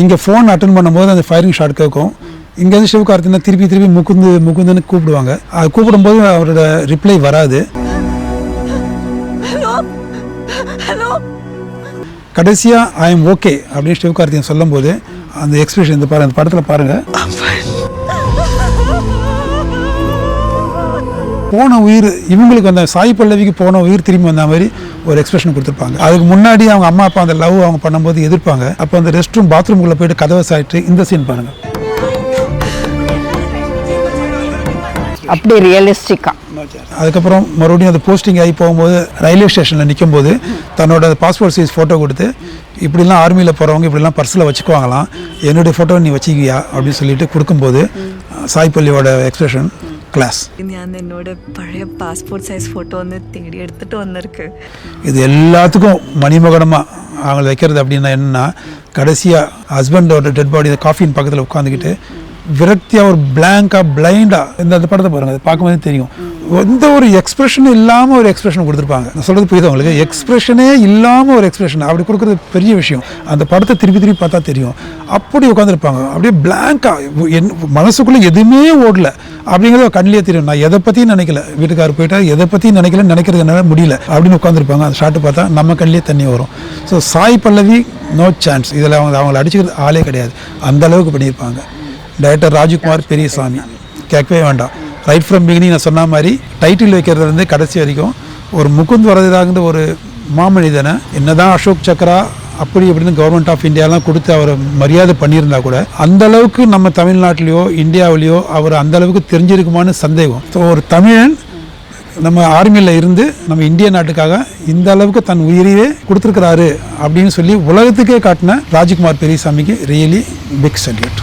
இங்கே phone attend பண்ணும்போது அந்த ஃபயரிங் ஷாட் கேட்கும் இங்கேருந்து சிவகார்த்தினா திருப்பி திருப்பி முகுந்து முகுந்துன்னு கூப்பிடுவாங்க. அது கூப்பிடும்போது அவரோட ரிப்ளை வராது. கடைசியாக ஐ எம் ஓகே அப்படின்னு சிவகார்த்திகன் சொல்லும்போது அந்த எக்ஸ்பிரஷன் இந்த பாருங்க அந்த படத்தில் பாருங்கள் போன உயிர் இவங்களுக்கு அந்த சாய் பல்லவிக்கு போன உயிர் திரும்பி வந்த மாதிரி ஒரு எக்ஸ்பிரஷன் கொடுத்துருப்பாங்க. அதுக்கு முன்னாடி அவங்க அம்மா அப்பா அந்த லவ் அவங்க பண்ணும்போது எதிர்ப்பாங்க. அப்போ அந்த ரெஸ்ட் ரூம் பாத்ரூம்குள்ளே போயிட்டு கதவை சாய்ட்டு இந்த சீன் பாருங்கள் அப்படி ரியலிஸ்டிக்கா அதுக்கப்புறம் மறுபடியும் அது போஸ்டிங் ஆகி போகும்போது ரயில்வே ஸ்டேஷனில் நிற்கும்போது தன்னோட பாஸ்போர்ட் சைஸ் ஃபோட்டோ கொடுத்து இப்படிலாம் ஆர்மியில் போகிறவங்க இப்படிலாம் பர்ஸில் வச்சுக்குவாங்களாம். என்னுடைய ஃபோட்டோ நீ வச்சுக்கியா? அப்படின்னு சொல்லிட்டு கொடுக்கும்போது சாய் பல்லியோட எக்ஸ்பிரஷன் ക്ലാസ് ഞാൻ பழைய பாஸ்போர்ட் சைஸ் ஃபோட்டோ வந்து ഒന്ന് തേടിയെടുത്തിട്ട് വന്നിருக்கு இது எல்லாத்துக்கும் மணிமகனமாக அவங்களை வைக்கிறது அப்படின்னா என்னன்னா கடைசியாக ஹஸ்பண்டோட டெட் பாடி காஃபியின் பக்கத்தில் உட்காந்துக்கிட்டு விரக்தியாக ஒரு பிளாங்காக பிளைண்டாக இந்த அந்த படத்தை பாருங்கள் அது பார்க்கும்போது தெரியும் எந்த ஒரு எக்ஸ்பிரஷனும் இல்லாமல் ஒரு எக்ஸ்பிரஷன் கொடுத்துருப்பாங்க நான் சொல்கிறது புரியுது உங்களுக்கு எக்ஸ்பிரஷனே இல்லாமல் ஒரு எக்ஸ்பிரஷன் அப்படி கொடுக்குறது பெரிய விஷயம் அந்த படத்தை திருப்பி திருப்பி பார்த்தா தெரியும் அப்படி உட்காந்துருப்பாங்க அப்படியே பிளாங்காக என் மனசுக்குள்ளே எதுவுமே ஓடல அப்படிங்கிறது கண்ணிலே தெரியும். நான் எதை பற்றியும் நினைக்கல. வீட்டுக்காரர் போயிட்டா எதை பற்றியும் நினைக்கல நினைக்கிறது என்னால் முடியல. அப்படின்னு உட்காந்துருப்பாங்க அந்த ஷாட்டு பார்த்தா நம்ம கண்ணிலே தண்ணி வரும். So Sai Pallavi no chance இதில் அவங்க அவங்கள அடிச்சுக்கிறது ஆளே கிடையாது. அந்த அளவுக்கு பண்ணியிருப்பாங்க. டைரக்டர் ராஜ்குமார் பெரியசாமி. கேட்கவே வேண்டாம். ரைட் ஃப்ரம் பிகினிங் நான் சொன்ன மாதிரி டைட்டில் வைக்கிறதுலேருந்து கடைசி வரைக்கும் ஒரு முகுந்த் வரதாகிற ஒரு மாமனிதனை என்னதான் அசோக் சக்ரா அப்படி இப்படின்னு கவர்மெண்ட் ஆஃப் இந்தியாலாம் கொடுத்து அவரை மரியாதை பண்ணியிருந்தா கூட அந்த அளவுக்கு நம்ம தமிழ்நாட்டிலையோ இந்தியாவிலையோ அவர் அந்த அளவுக்கு தெரிஞ்சிருக்குமான்னு சந்தேகம். ஸோ ஒரு தமிழன் நம்ம ஆர்மியில் இருந்து நம்ம இந்திய நாட்டுக்காக இந்த அளவுக்கு தன் உயிரையே கொடுத்துருக்கிறாரு அப்படின்னு சொல்லி உலகத்துக்கே காட்டின ராஜ்குமார் பெரியசாமிக்கு ரியலி பிக் சல்யூட்